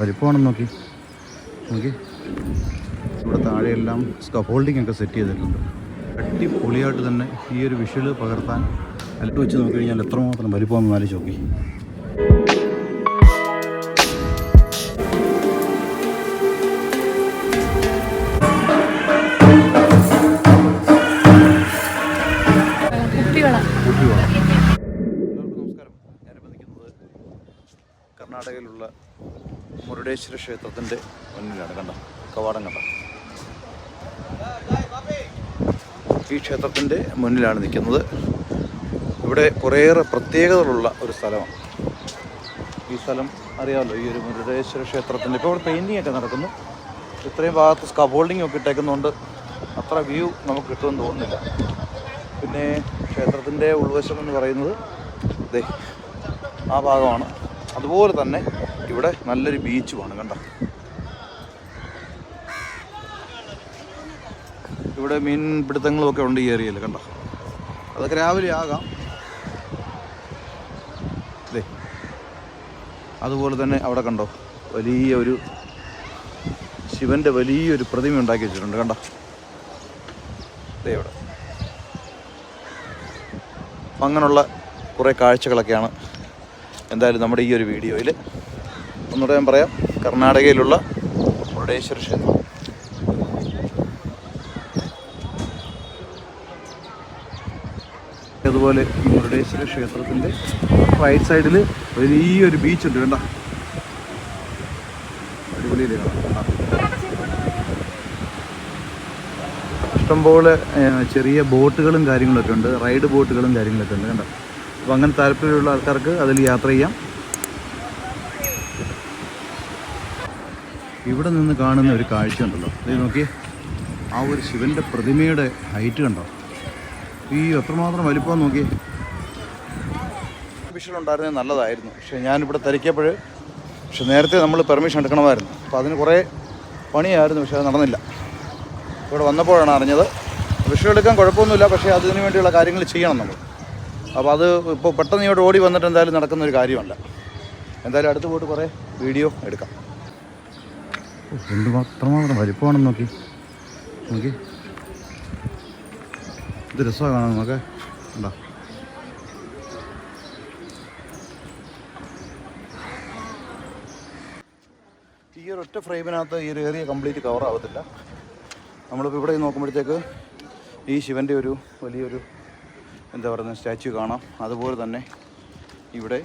വലിപ്പമാണെന്ന് നോക്കി. നോക്കി. ഇവിടെ താഴെയെല്ലാം സ്കഫോൾഡിംഗ് ഒക്കെ സെറ്റ് ചെയ്തിട്ടുണ്ട്. അടിപൊളിയായിട്ട് തന്നെ ഈ ഒരു വിഷ്വൽ പകർത്താൻ അല്ലിട്ട് വെച്ച് നോക്കി കഴിഞ്ഞാൽ എത്രമാത്രം വലിപ്പം ആലോചിച്ച് നോക്കി. മുരുടേശ്വര ക്ഷേത്രത്തിന്റെ മുന്നിലാണ് കണ്ട? കവാടം കണ്ട? ഈ ക്ഷേത്രത്തിന്റെ മുന്നിലാണ് നിൽക്കുന്നത്. ഇവിടെ കുറേയേറെ പ്രത്യേകതകളുള്ള ഒരു സ്ഥലമാണ്. ഈ സ്ഥലം അറിയാമല്ലോ ഈ ഒരു മുരുടേശ്വര ക്ഷേത്രത്തിന്റെ. ഇപ്പോൾ ഇവിടെ പെയിന്റിംഗ് ഒക്കെ നടക്കുന്നു. ഇത്രയും ഭാഗത്ത് സ്കബോൾഡിംഗ് ഒക്കെ ഇട്ടേക്കുന്നതുകൊണ്ട് അത്ര വ്യൂ നമുക്ക് കിട്ടുമെന്ന് തോന്നുന്നില്ല. പിന്നെ ക്ഷേത്രത്തിന്റെ ഉൾവശം എന്ന് പറയുന്നത് ദേ ആ ഭാഗമാണ്. അതുപോലെ തന്നെ ഇവിടെ നല്ലൊരു ബീച്ചുമാണ് കണ്ട? ഇവിടെ മീൻ പിടുത്തങ്ങളും ഒക്കെ ഉണ്ട് ഈ ഏരിയയിൽ കണ്ട? അതൊക്കെ രാവിലെ ആകാം. ദേ അതുപോലെ തന്നെ അവിടെ കണ്ടോ വലിയ ഒരു ശിവന്റെ വലിയൊരു പ്രതിമ ഉണ്ടാക്കി വെച്ചിട്ടുണ്ട് കണ്ട? ഇവിടെ. അങ്ങനെയുള്ള കുറേ കാഴ്ചകളൊക്കെയാണ് എന്തായാലും നമ്മുടെ ഈ ഒരു വീഡിയോയിൽ ഒന്നുകൂടെ ഞാൻ പറയാം. കർണാടകയിലുള്ള മുരുടേശ്വര ക്ഷേത്രം. അതുപോലെ ഈ മുരുടേശ്വര ക്ഷേത്രത്തിന്റെ റൈറ്റ് സൈഡിൽ വലിയൊരു കണ്ട? അടിപൊളിയില്ലേ? കാണാം. ഇഷ്ടംപോലെ ചെറിയ ബോട്ടുകളും കാര്യങ്ങളൊക്കെ ഉണ്ട്. റൈഡ് ബോട്ടുകളും കാര്യങ്ങളൊക്കെ ഉണ്ട് കണ്ടോ? അപ്പോൾ അങ്ങനെ താല്പര്യമുള്ള ആൾക്കാർക്ക് അതിൽ യാത്ര ചെയ്യാം. ഇവിടെ നിന്ന് കാണുന്ന ഒരു കാഴ്ച ഉണ്ടല്ലോ. ഇത് നോക്കി ആ ഒരു ശിവന്റെ പ്രതിമയുടെ ഹൈറ്റ് കണ്ടോ? ഈ എത്രമാത്രം വലിപ്പം നോക്കി വിഷൽ ഉണ്ടായിരുന്നത് നല്ലതായിരുന്നു. പക്ഷേ ഞാനിവിടെ തിരക്കിയപ്പോൾ പക്ഷെ നേരത്തെ നമ്മൾ പെർമിഷൻ എടുക്കണമായിരുന്നു. അപ്പോൾ അതിന് കുറേ പണിയായിരുന്നു പക്ഷേ അത് നടന്നില്ല. ഇവിടെ വന്നപ്പോഴാണ് അറിഞ്ഞത്. വിഷയം എടുക്കാൻ കുഴപ്പമൊന്നുമില്ല പക്ഷേ അതിന് വേണ്ടിയുള്ള കാര്യങ്ങൾ ചെയ്യണം നമ്മൾ അപ്പോൾ അത് ഇപ്പോൾ പെട്ടെന്ന് ഇങ്ങോട്ട് ഓടി വന്നിട്ട് എന്തായാലും നടക്കുന്ന ഒരു കാര്യമല്ല. എന്തായാലും അടുത്ത് പോയിട്ട് കുറേ വീഡിയോ എടുക്കാം. എന്ത് മാത്രമാത്രം വലിപ്പമാണെന്ന് നോക്കി. നോക്കി. ഇത് രസമാണ് കാണാൻ നമുക്ക്. ഉണ്ടോ ഈ ഒരു ഒറ്റ ഫ്രെയിമിനകത്ത് ഈ ഒരു ഏരിയ കംപ്ലീറ്റ് കവർ ആവത്തില്ല. നമ്മളിപ്പോൾ ഇവിടെ നോക്കുമ്പോഴത്തേക്ക് ഈ ശിവന്റെ ഒരു വലിയൊരു എന്താ പറയുന്നത് സ്റ്റാച്യു കാണാം. അതുപോലെ തന്നെ ഇവിടെ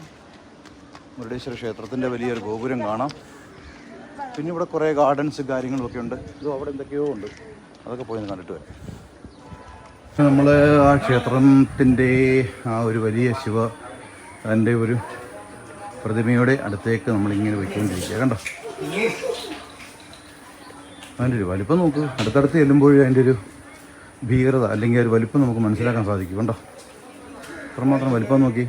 മുരുടേശ്വര ക്ഷേത്രത്തിന്റെ വലിയൊരു ഗോപുരം കാണാം. പിന്നെ ഇവിടെ കുറേ ഗാർഡൻസ് കാര്യങ്ങളൊക്കെ ഉണ്ട്. ഇത് അവിടെ എന്തൊക്കെയോ ഉണ്ട്. അതൊക്കെ പോയി കണ്ടിട്ട് വരാം. നമ്മൾ ആ ക്ഷേത്രത്തിന്റെ ആ ഒരു വലിയ ശിവ അതിന്റെ ഒരു പ്രതിമയുടെ അടുത്തേക്ക് നമ്മളിങ്ങനെ പോയിക്കൊണ്ടിരിക്കുക. കണ്ടോ? അതിന്റെ ഒരു വലിപ്പം നോക്ക്. അടുത്തടുത്ത് ചെല്ലുമ്പോഴും അതിന്റെ ഒരു ഭീകരത അല്ലെങ്കിൽ ഒരു വലിപ്പം നമുക്ക് മനസ്സിലാക്കാൻ സാധിക്കും. കണ്ടോ? അത്രമാത്രം വലിപ്പം നോക്കി.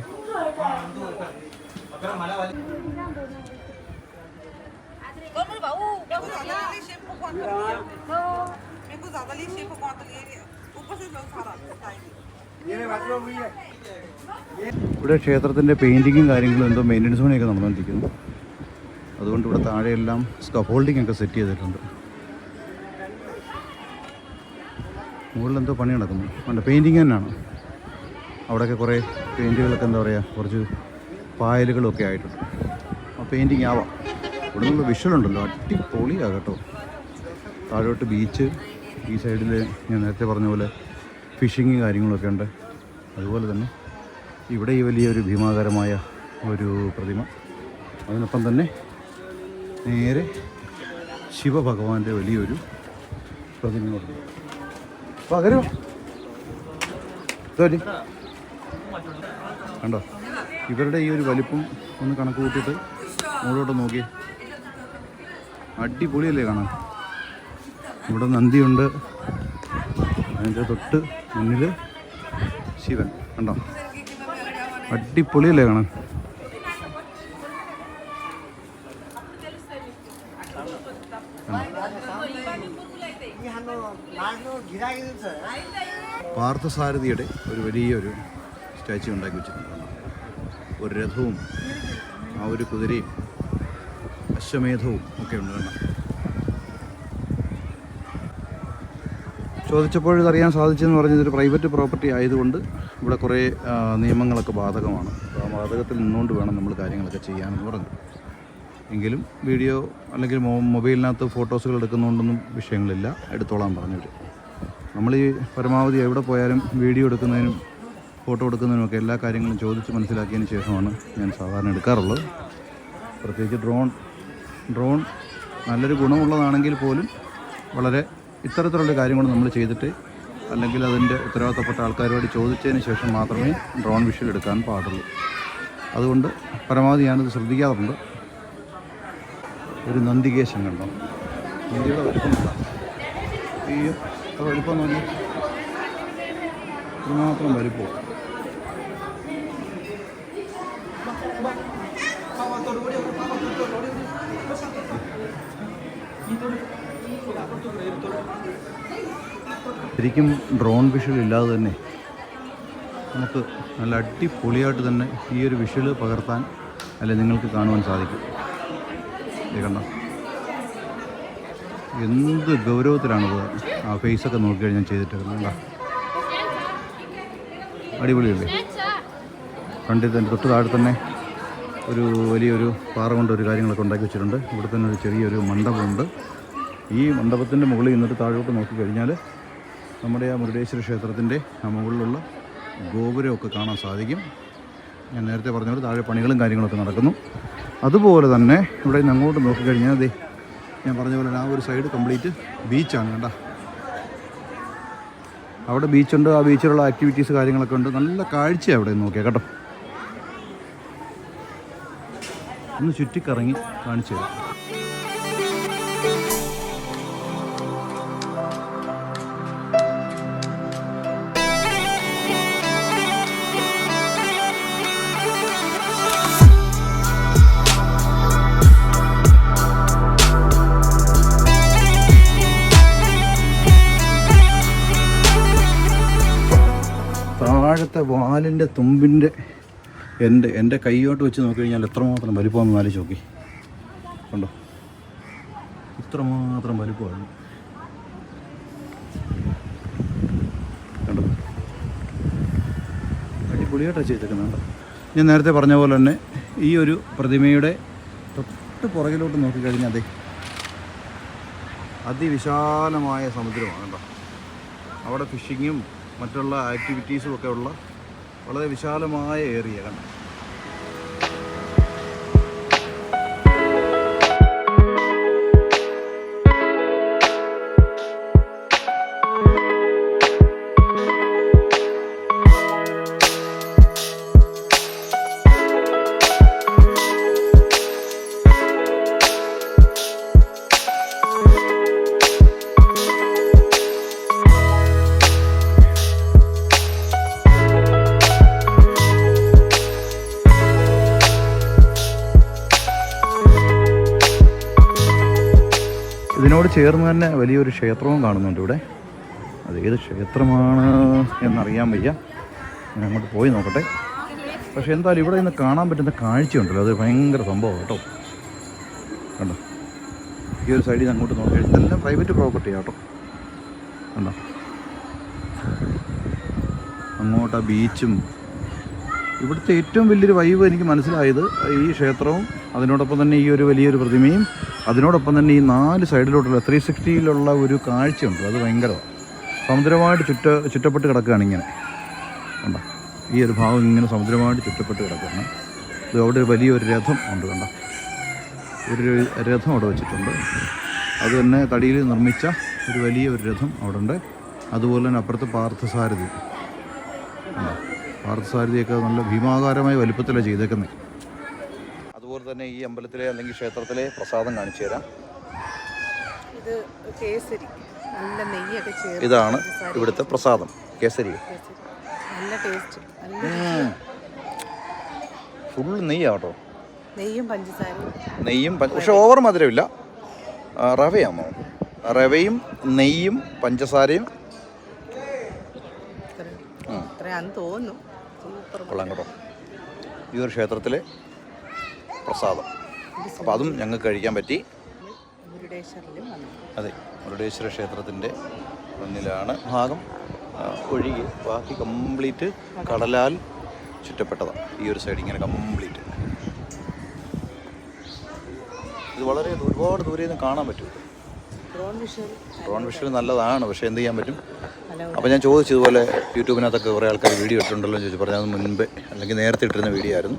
Ali? O que vocês vão falar? ഇവിടെ ക്ഷേത്രത്തിന്റെ പെയിന്റിങ്ങും കാര്യങ്ങളും എന്തോ മെയിന്റനൻസ് പണിയൊക്കെ നടന്നുകൊണ്ടിരിക്കുന്നു. അതുകൊണ്ട് ഇവിടെ താഴെയെല്ലാം സ്കഫോൾഡിംഗ് ഒക്കെ സെറ്റ് ചെയ്തിട്ടുണ്ട്. മുകളിൽ എന്തോ പണി നടക്കുന്നു. അല്ല പെയിന്റിങ് തന്നെയാണ്. അവിടെയൊക്കെ കുറേ പെയിന്റുകളൊക്കെ എന്താ പറയുക കുറച്ച് പായലുകളൊക്കെ ആയിട്ടുണ്ട്. ആ പെയിന്റിങ് ആവാം. ഇവിടെ നിന്നുള്ള വിഷ്വൽ ഉണ്ടല്ലോ. അടിപൊളിയാണ് കേട്ടോ. താഴോട്ട് ബീച്ച് ഈ സൈഡിൽ ഞാൻ നേരത്തെ പറഞ്ഞ പോലെ ഫിഷിങ് കാര്യങ്ങളൊക്കെ ഉണ്ട്. അതുപോലെ തന്നെ ഇവിടെ ഈ വലിയൊരു ഭീമാകരമായ ഒരു പ്രതിമ. അതിനൊപ്പം തന്നെ നേരെ ശിവഭഗവാന്റെ വലിയൊരു പ്രതിമയുണ്ട്. പകരോ ഇതോലി കണ്ടോ? ഇവരുടെ ഈ ഒരു വലിപ്പം ഒന്ന് കണക്ക് കൂട്ടിയിട്ട് മുകളിലോട്ട് നോക്കി അടിപൊളിയല്ലേ കാണാൻ? ഇവിടെ നന്ദിയുണ്ട്. അതിന്റെ തൊട്ട് മുന്നിൽ ശിവൻ. കണ്ടോ? അടിപൊളിയല്ലേ കാണാൻ? പാർത്ഥസാരഥിയുടെ ഒരു വലിയൊരു സ്റ്റാച്യു ഉണ്ടാക്കി വെച്ചിട്ടുണ്ട് കണ്ടോ? ഒരു രഥവും ആ ഒരു കുതിരയും അശ്വമേധവും ഒക്കെ ഉണ്ട് കാണാം ചോദിച്ചപ്പോൾ ഇതറിയാൻ സാധിച്ചെന്ന് പറഞ്ഞത് ഒരു പ്രൈവറ്റ് പ്രോപ്പർട്ടി ആയതുകൊണ്ട് ഇവിടെ കുറേ നിയമങ്ങളൊക്കെ ബാധകമാണ്. ആ ബാധകത്തിൽ നിന്നുകൊണ്ട് വേണം നമ്മൾ കാര്യങ്ങളൊക്കെ ചെയ്യാനെന്ന് പറഞ്ഞു. എങ്കിലും വീഡിയോ അല്ലെങ്കിൽ മൊബൈലിനകത്ത് ഫോട്ടോസുകൾ എടുക്കുന്നതുകൊണ്ടൊന്നും വിഷയങ്ങളില്ല. എടുത്തോളാൻ പറഞ്ഞവർ നമ്മൾ ഈ പരമാവധി എവിടെ പോയാലും വീഡിയോ എടുക്കുന്നതിനും ഫോട്ടോ എടുക്കുന്നതിനുമൊക്കെ എല്ലാ കാര്യങ്ങളും ചോദിച്ച് മനസ്സിലാക്കിയതിന് ശേഷമാണ് ഞാൻ സാധാരണ എടുക്കാറുള്ളത്. പ്രത്യേകിച്ച് ഡ്രോൺ ഡ്രോൺ നല്ലൊരു ഗുണമുള്ളതാണെങ്കിൽ പോലും വളരെ ഇത്തരത്തിലുള്ള കാര്യങ്ങൾ നമ്മൾ ചെയ്തിട്ട് അല്ലെങ്കിൽ അതിന്റെ ഉത്തരവാദിത്തപ്പെട്ട ആൾക്കാരോട് ചോദിച്ചതിന് ശേഷം മാത്രമേ ഡ്രോൺ വിഷ്വൽ എടുക്കാൻ പാടുള്ളൂ അതുകൊണ്ട് പരമാവധി ഞാനത് ശ്രദ്ധിക്കാറുണ്ട് ഒരു നന്ദികേശം കണ്ടോ നന്ദിയുടെ വലിപ്പം കണ്ടോ? ഈ വലിപ്പം നോക്കി ഇത്രമാത്രം ശരിക്കും ഡ്രോൺ വിഷൽ ഇല്ലാതെ തന്നെ നമുക്ക് നല്ല അടിപൊളിയായിട്ട് തന്നെ ഈ ഒരു വിഷൽ പകർത്താൻ അല്ലെ നിങ്ങൾക്ക് കാണുവാൻ സാധിക്കും. കണ്ട? എന്ത് ഗൗരവത്തിലാണത് ആ ഫേസൊക്കെ നോക്കിക്കഴിഞ്ഞാൽ ചെയ്തിട്ടുള്ളത് കണ്ടോ? അടിപൊളിയല്ലേ? കണ്ടിൽ തന്നെ തൊട്ട് താഴെ തന്നെ ഒരു വലിയൊരു പാറ കൊണ്ടൊരു കാര്യങ്ങളൊക്കെ ഉണ്ടാക്കി വെച്ചിട്ടുണ്ട്. ഇവിടെ തന്നെ ഒരു ചെറിയൊരു മണ്ഡപമുണ്ട്. ഈ മണ്ഡപത്തിന്റെ മുകളിൽ നിന്നിട്ട് താഴോട്ട് നോക്കിക്കഴിഞ്ഞാൽ നമ്മുടെ ആ മുരുടേശ്വര ക്ഷേത്രത്തിന്റെ ആ മുകളിലുള്ള ഗോപുരമൊക്കെ കാണാൻ സാധിക്കും. ഞാൻ നേരത്തെ പറഞ്ഞ പോലെ താഴെ പണികളും കാര്യങ്ങളൊക്കെ നടക്കുന്നു. അതുപോലെ തന്നെ ഇവിടെ നിന്ന് അങ്ങോട്ട് നോക്കിക്കഴിഞ്ഞാൽ അതെ ഞാൻ പറഞ്ഞ പോലെ ആ ഒരു സൈഡ് കംപ്ലീറ്റ് ബീച്ചാണ് കണ്ട. അവിടെ ബീച്ചുണ്ട് ആ ബീച്ചിലുള്ള ആക്ടിവിറ്റീസ് കാര്യങ്ങളൊക്കെ ഉണ്ട്. നല്ല കാഴ്ചയാണ് അവിടെ നോക്കിയാൽ കേട്ടോ. ഒന്ന് ചുറ്റിക്കറങ്ങി കാണിച്ചു തരാം. താഴത്തെ വാലിന്റെ തുമ്പിന്റെ എന്റെ എന്റെ കൈയോട്ട് വെച്ച് നോക്കിക്കഴിഞ്ഞാൽ എത്രമാത്രം വലിപ്പമെന്ന് ആലോചിച്ച് ചോക്കി കണ്ടോ? ഇത്രമാത്രം വലിപ്പമാണ്. കണ്ടോ? കണ്ടോ? ഞാൻ നേരത്തെ പറഞ്ഞ പോലെ തന്നെ ഈ ഒരു പ്രതിമയുടെ തൊട്ട് പുറകിലോട്ട് നോക്കിക്കഴിഞ്ഞാൽ അതെ അതിവിശാലമായ സമുദ്രമാണ് കേട്ടോ അവിടെ ഫിഷിങ്ങും മറ്റുള്ള ആക്ടിവിറ്റീസും ഒക്കെ ഉള്ള വളരെ വിശാലമായ ഏരിയ കണ്ടോ ഇതിനോട് ചേർന്ന് തന്നെ വലിയൊരു ക്ഷേത്രവും കാണുന്നുണ്ട് ഇവിടെ. അത് ഏത് ക്ഷേത്രമാണ് എന്നറിയാൻ വയ്യ. ഞാൻ അങ്ങോട്ട് പോയി നോക്കട്ടെ. പക്ഷെ എന്തായാലും ഇവിടെ നിന്ന് കാണാൻ പറ്റുന്ന കാഴ്ചയുണ്ടല്ലോ. അത് ഭയങ്കര സംഭവം കേട്ടോ. കണ്ടോ? ഈ ഒരു സൈഡിൽ നിന്ന് അങ്ങോട്ട് നോക്കി. ഇതെല്ലാം പ്രൈവറ്റ് പ്രോപ്പർട്ടിയാണ് കേട്ടോ. കണ്ടോ? അങ്ങോട്ട് ആ ബീച്ചും ഇവിടുത്തെ ഏറ്റവും വലിയൊരു വൈവ് എനിക്ക് മനസ്സിലായത് ഈ ക്ഷേത്രവും അതിനോടൊപ്പം തന്നെ ഈ ഒരു വലിയൊരു പ്രതിമയും അതിനോടൊപ്പം തന്നെ ഈ നാല് സൈഡിലോട്ടുള്ള ത്രീ സിക്സ്റ്റിയിലുള്ള ഒരു കാഴ്ചയുണ്ട്. അത് ഭയങ്കരമാണ്. സമുദ്രമായിട്ട് ചുറ്റ ചുറ്റപ്പെട്ട് കിടക്കുകയാണ് ഇങ്ങനെ. കണ്ട? ഈ ഒരു ഭാഗം ഇങ്ങനെ സമുദ്രമായിട്ട് ചുറ്റപ്പെട്ട് കിടക്കുകയാണ്. ഇത് അവിടെ ഒരു വലിയൊരു രഥം ഉണ്ട് കണ്ട? ഒരു രഥം അവിടെ വെച്ചിട്ടുണ്ട്. അത് തന്നെ തടിയിൽ നിർമ്മിച്ച ഒരു വലിയ ഒരു രഥം അവിടെ ഉണ്ട് അതുപോലെ തന്നെ അപ്പുറത്ത് പാർത്ഥസാരഥി? പാർത്ഥസാരഥിയൊക്കെ നല്ല ഭീമാകാരമായ വലിപ്പത്തിലാണ് ചെയ്തേക്കുന്നത് അതുപോലെ തന്നെ ഈ അമ്പലത്തിലെ അല്ലെങ്കിൽ ക്ഷേത്രത്തിലെ പ്രസാദം കാണിച്ചു തരാം. ഇത് കേസരി. നല്ല നെയ്യൊക്കെ ചേർത്ത് ഇതാണ് ഇവിടുത്തെ പ്രസാദം. കേസരി. നല്ല ടേസ്റ്റ്. നല്ല ഫുൾ നെയ്യാട്ടോ നെയ്യും പഞ്ചസാരയും. നെയ്യും പക്ഷെ ഓവർ മധുരമില്ല. റവയാണോ? റവയും നെയ്യും പഞ്ചസാരയും. തോന്നുന്നു. കൊള്ളാം കേട്ടോ. ഈ ഒരു ക്ഷേത്രത്തിലെ പ്രസാദം. അപ്പോൾ അതും ഞങ്ങൾക്ക് കഴിക്കാൻ പറ്റി. അതെ മുരുടേശ്വര ക്ഷേത്രത്തിന്റെ മുന്നിലാണ് ഭാഗം. ഒഴുകി ബാക്കി കംപ്ലീറ്റ് കടലാൽ ചുറ്റപ്പെട്ടതാണ്. ഈ ഒരു സൈഡ് ഇങ്ങനെ കംപ്ലീറ്റ്. ഇത് വളരെ ഒരുപാട് ദൂരെ നിന്ന് കാണാൻ പറ്റും ഡ്രോൺ വിഷൽ ഡ്രോൺ വിഷ്വൽ നല്ലതാണ് പക്ഷേ എന്ത് ചെയ്യാൻ പറ്റും? അപ്പോൾ ഞാൻ ചോദിച്ചതുപോലെ യൂട്യൂബിനകത്തൊക്കെ കുറേ ആൾക്കാർ വീഡിയോ ഇട്ടിട്ടുണ്ടല്ലോ എന്ന് ചോദിച്ചു. പറഞ്ഞാൽ അത് മുൻപേ അല്ലെങ്കിൽ നേരത്തെ ഇട്ടിരുന്ന വീഡിയോ ആയിരുന്നു.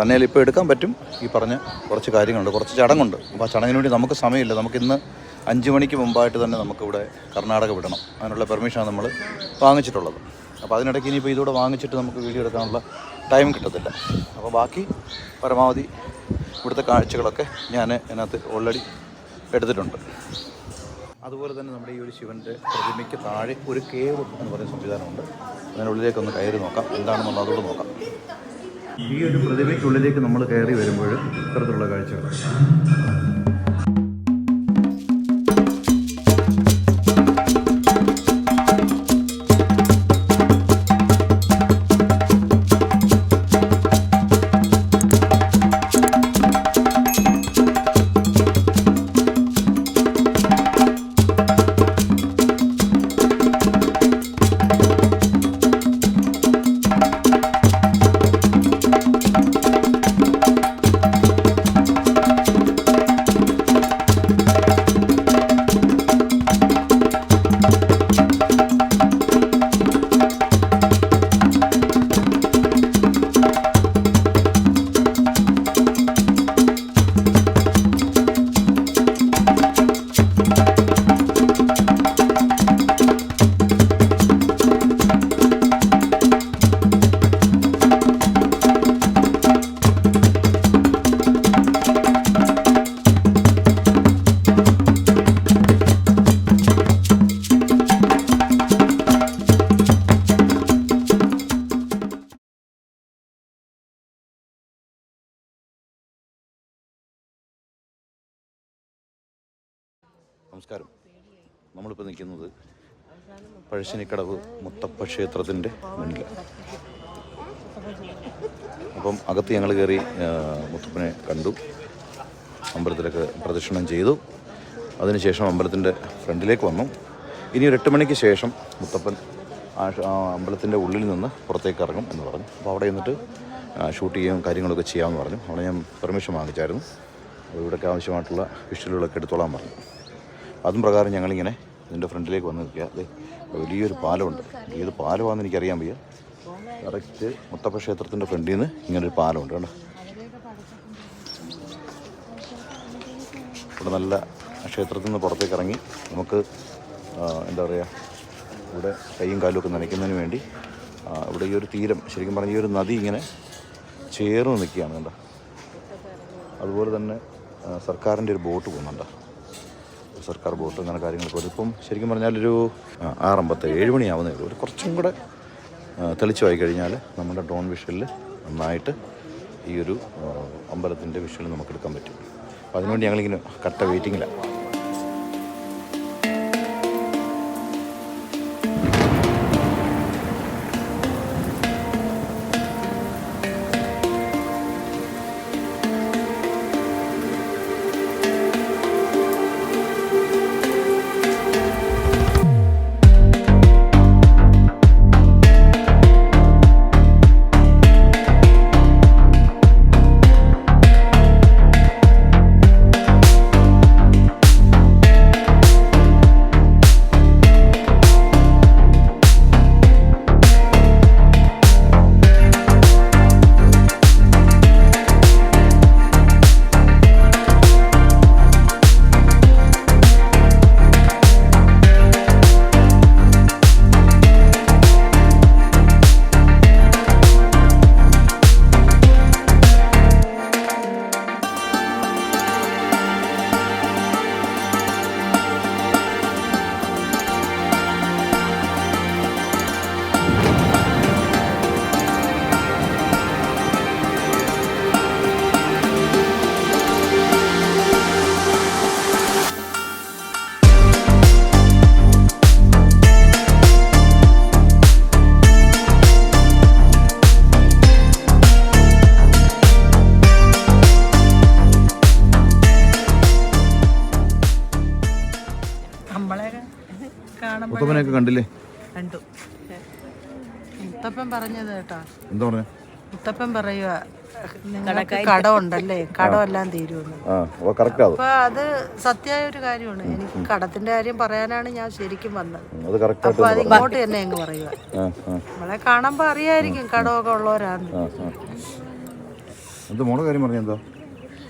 തന്നെയല്ല ഇപ്പോൾ എടുക്കാൻ പറ്റും? ഈ പറഞ്ഞ കുറച്ച് കാര്യങ്ങളുണ്ട്. കുറച്ച് ചടങ്ങുണ്ട്. അപ്പോൾ ആ ചടങ്ങിന് വേണ്ടി നമുക്ക് സമയമില്ല. നമുക്ക് ഇന്ന് അഞ്ച് മണിക്ക് മുമ്പായിട്ട് തന്നെ നമുക്കിവിടെ കർണാടക വിടണം. അതിനുള്ള പെർമിഷനാണ് നമ്മൾ വാങ്ങിച്ചിട്ടുള്ളത്. അപ്പോൾ അതിനിടയ്ക്ക് ഇനിയിപ്പോൾ ഇതൂടെ വാങ്ങിച്ചിട്ട് നമുക്ക് വീഡിയോ എടുക്കാനുള്ള ടൈം കിട്ടത്തില്ല. അപ്പോൾ ബാക്കി പരമാവധി ഇവിടുത്തെ കാഴ്ചകളൊക്കെ ഞാൻ അതിനകത്ത് ഓൾറെഡി എടുത്തിട്ടുണ്ട്. അതുപോലെ തന്നെ നമ്മുടെ ഈ ഒരു ശിവന്റെ പ്രതിമയ്ക്ക് താഴെ ഒരു കേവ് എന്ന് പറയുന്ന സംവിധാനമുണ്ട്. അതിനുള്ളിലേക്ക് ഒന്ന് കയറി നോക്കാം. എന്താണെന്നുള്ള അതോട് നോക്കാം. ഈ ഒരു പ്രതിമയ്ക്കുള്ളിലേക്ക് നമ്മൾ കയറി വരുമ്പോൾ ഇത്തരത്തിലുള്ള കാഴ്ചകൾ നമസ്കാരം നമ്മളിപ്പോൾ നിൽക്കുന്നത് പഴശ്ശിനിക്കടവ് മുത്തപ്പ ക്ഷേത്രത്തിന്റെ മുന്നിൽ അപ്പം അകത്ത് ഞങ്ങൾ കയറി മുത്തപ്പനെ കണ്ടു. അമ്പലത്തിലേക്ക് പ്രദക്ഷിണം ചെയ്തു. അതിനുശേഷം അമ്പലത്തിന്റെ ഫ്രണ്ടിലേക്ക് വന്നു. ഇനി ഒരു എട്ട് മണിക്ക് ശേഷം മുത്തപ്പൻ ആ അമ്പലത്തിന്റെ ഉള്ളിൽ നിന്ന് പുറത്തേക്ക് ഇറങ്ങും എന്ന് പറഞ്ഞു. അപ്പോൾ അവിടെ നിന്നിട്ട് ഷൂട്ട് ചെയ്യുകയും കാര്യങ്ങളൊക്കെ ചെയ്യാമെന്ന് പറഞ്ഞു. അവിടെ ഞാൻ പെർമിഷൻ വാങ്ങിച്ചായിരുന്നു. ഇവിടെയൊക്കെ ആവശ്യമായിട്ടുള്ള വിഷ്വലുകളൊക്കെ എടുത്തോളാൻ പറഞ്ഞു. അതും പ്രകാരം ഞങ്ങളിങ്ങനെ ഇതിന്റെ ഫ്രണ്ടിലേക്ക് വന്ന് നിൽക്കുക. അതെ വലിയൊരു പാലമുണ്ട്. ഏത് പാലമാണെന്ന് എനിക്കറിയാൻ വയ്യ. കറക്റ്റ് മുത്തപ്പ ക്ഷേത്രത്തിന്റെ ഫ്രണ്ടിൽ നിന്ന് ഇങ്ങനെ ഒരു പാലമുണ്ട് കേട്ടോ ഇവിടെ നല്ല ക്ഷേത്രത്തിൽ നിന്ന് പുറത്തേക്ക് ഇറങ്ങി നമുക്ക് എന്താ പറയുക ഇവിടെ കൈയും കാലും ഒക്കെ നനയ്ക്കുന്നതിന് വേണ്ടി ഇവിടെ ഈ ഒരു തീരം ശരിക്കും പറഞ്ഞാൽ ഈ ഒരു നദി ഇങ്ങനെ ചേർന്ന് നിൽക്കുകയാണ് കണ്ടോ? അതുപോലെ തന്നെ സർക്കാരിന്റെ ഒരു ബോട്ട് പോകുന്നുണ്ട്. സർക്കാർ ബോട്ട് അങ്ങനെ കാര്യങ്ങളൊക്കെ വരും. ഇപ്പം ശരിക്കും ആ, ആറമ്പത്ത് ഏഴ് മണിയാവുന്നേ ഉള്ളൂ. ഒരു കുറച്ചും കൂടെ തെളിച്ചു തെളിച്ചമായി കഴിഞ്ഞാൽ നമ്മുടെ ഡ്രോൺ വിഷലിൽ നന്നായിട്ട് ഈ ഒരു അമ്പലത്തിന്റെ വിഷലിൽ നമുക്ക് എടുക്കാൻ പറ്റും. അപ്പോൾ അതിനുവേണ്ടി ഞങ്ങളിങ്ങനെ കട്ട വെയിറ്റിങ്ങിലാണ് മുത്തപ്പനെയൊക്കെ കണ്ടില്ലേ? കണ്ടു. മുത്തപ്പൻ പറഞ്ഞത് കേട്ടോ. എന്താ പറഞ്ഞ? മുത്തപ്പൻ പറയുക കട കടമുണ്ടല്ലേ? കടമെല്ലാം തീരുമെന്ന്. അപ്പൊ അത് സത്യമായ ഒരു കാര്യമാണ്. എനിക്ക് കടത്തിന്റെ കാര്യം പറയാനാണ് ഞാൻ ശരിക്കും വന്നത്. അപ്പൊ അത് ഇങ്ങോട്ട് തന്നെ അങ്ങ് പറയുക നമ്മളെ കാണുമ്പോ അറിയായിരിക്കും കടമൊക്കെ ഉള്ളവരാണ് മോളെ കാര്യം പറഞ്ഞ എന്താ?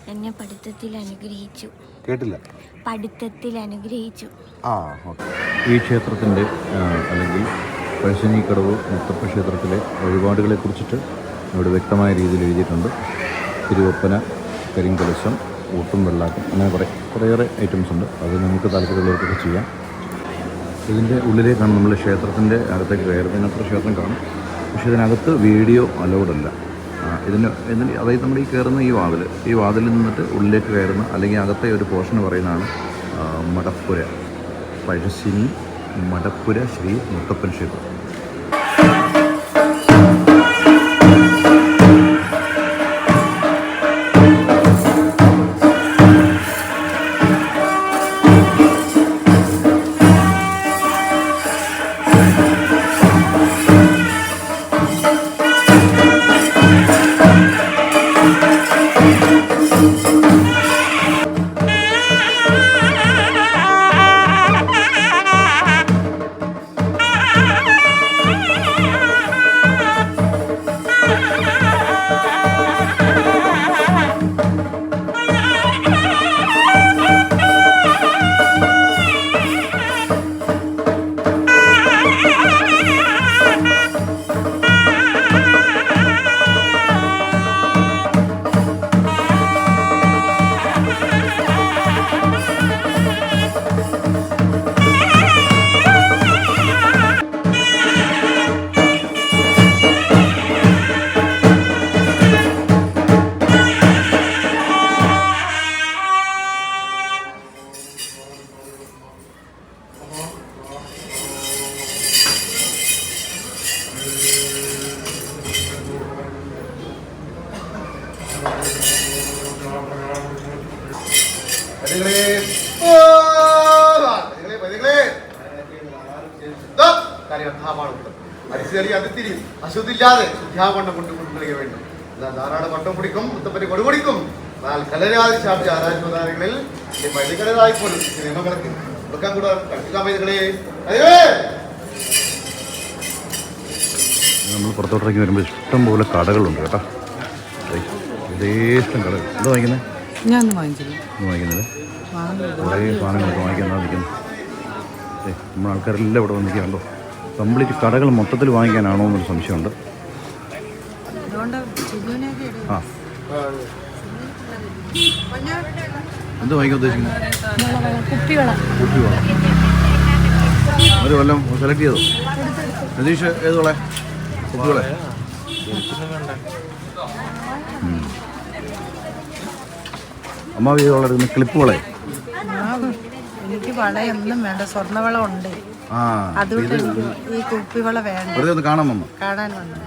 എന്നെ പഠിത്തത്തിൽ അനുഗ്രഹിച്ചു. കേട്ടില്ല? പഠിത്തത്തിൽ അനുഗ്രഹിച്ചു. ആ ഓക്കെ. ഈ ക്ഷേത്രത്തിന്റെ അല്ലെങ്കിൽ പഴശ്ശിനിക്കടവ് മുത്തപ്പ ക്ഷേത്രത്തിലെ വഴിപാടുകളെ കുറിച്ചിട്ട് ഇവിടെ വ്യക്തമായ രീതിയിൽ എഴുതിയിട്ടുണ്ട്. തിരുവപ്പന കരിങ്കലശം ഊട്ടും വെള്ളാട്ടം അങ്ങനെ കുറേ കുറേയേറെ ഐറ്റംസ് ഉണ്ട്. അത് നമുക്ക് താല്പര്യമുള്ളവർക്കൊക്കെ ചെയ്യാം. ഇതിന്റെ ഉള്ളിലേക്കാണ് നമ്മൾ ക്ഷേത്രത്തിന്റെ അകത്തേക്ക് കയറുന്നതിനത്ര ക്ഷേത്രം കാണും. പക്ഷേ ഇതിനകത്ത് വീഡിയോ അലൗഡ് അല്ല. ഇതിന് ഇതിന് അതായത് നമ്മൾ ഈ കയറുന്ന ഈ വാതിൽ ഈ വാതിലിൽ നിന്നിട്ട് ഉള്ളിലേക്ക് കയറുന്ന അല്ലെങ്കിൽ അകത്തെ ഒരു പോർഷൻ പറയുന്നതാണ് മടപ്പുര പഴശ്ശിനി മടപ്പുര ശ്രീ മുത്തപ്പൻ ക്ഷേത്രം. അശുദ്ധില്ലാതെ ശുദ്ധ്യാപണ്ണം കൊണ്ട് കൊണ്ടുവരിക வேண்டும் എന്നാൽ ധാരാളം പട്ടം പിടിക്കും മുത്തപ്പന് കൊടുപിടിക്കും എന്നാൽ കലരാതി ശാപിച്ച ആരാധനകളിൽ പള്ളിക്കലതായിപ്പോലും നിയമങ്ങളൊക്കെ കൊടുക്കാൻ കൂടെ കട്ടിക്കാൻ പൈതകളെ നമ്മൾ പുറത്തോട്ടിറങ്ങി വരുമ്പോൾ ഇഷ്ടം പോലെ കടകളുണ്ട് കേട്ടോ ദേ, യഥേഷ്ടം കടകൾ എന്താ വാങ്ങിക്കുന്നത് ഞാൻ ഒന്നും വാങ്ങിച്ചില്ല ഒന്നും വാങ്ങിക്കുന്നില്ല കുറേ സാധനങ്ങളൊക്കെ വാങ്ങിക്കാൻ നിൽക്കുന്നു ഏ നമ്മൾ ആൾക്കാരെല്ലാം ഇവിടെ വന്നിരിക്കുകയുണ്ടോ കംപ്ലീറ്റ് കടകൾ മൊത്തത്തിൽ വാങ്ങിക്കാനാണോ എന്നൊരു സംശയമുണ്ട് എന്ത് വാങ്ങിക്കാൻ ഉദ്ദേശിക്കുന്നത്? കുപ്പിവെള്ളം കുപ്പി വേണം ഒരു കൊല്ലം സെലക്ട് ചെയ്തോ? രതീഷ് ഏതോളെ കുപ്പികളെ അമ്മാവ് അമ്മ ഏതോളെ ക്ലിപ്പുകളെ എനിക്ക് വളയൊന്നും വേണ്ട സ്വർണവള ഉണ്ട്. അതുകൊണ്ട് ഈ കുപ്പിവള വേണ്ട. കാണാൻ കാണാൻ വന്നു.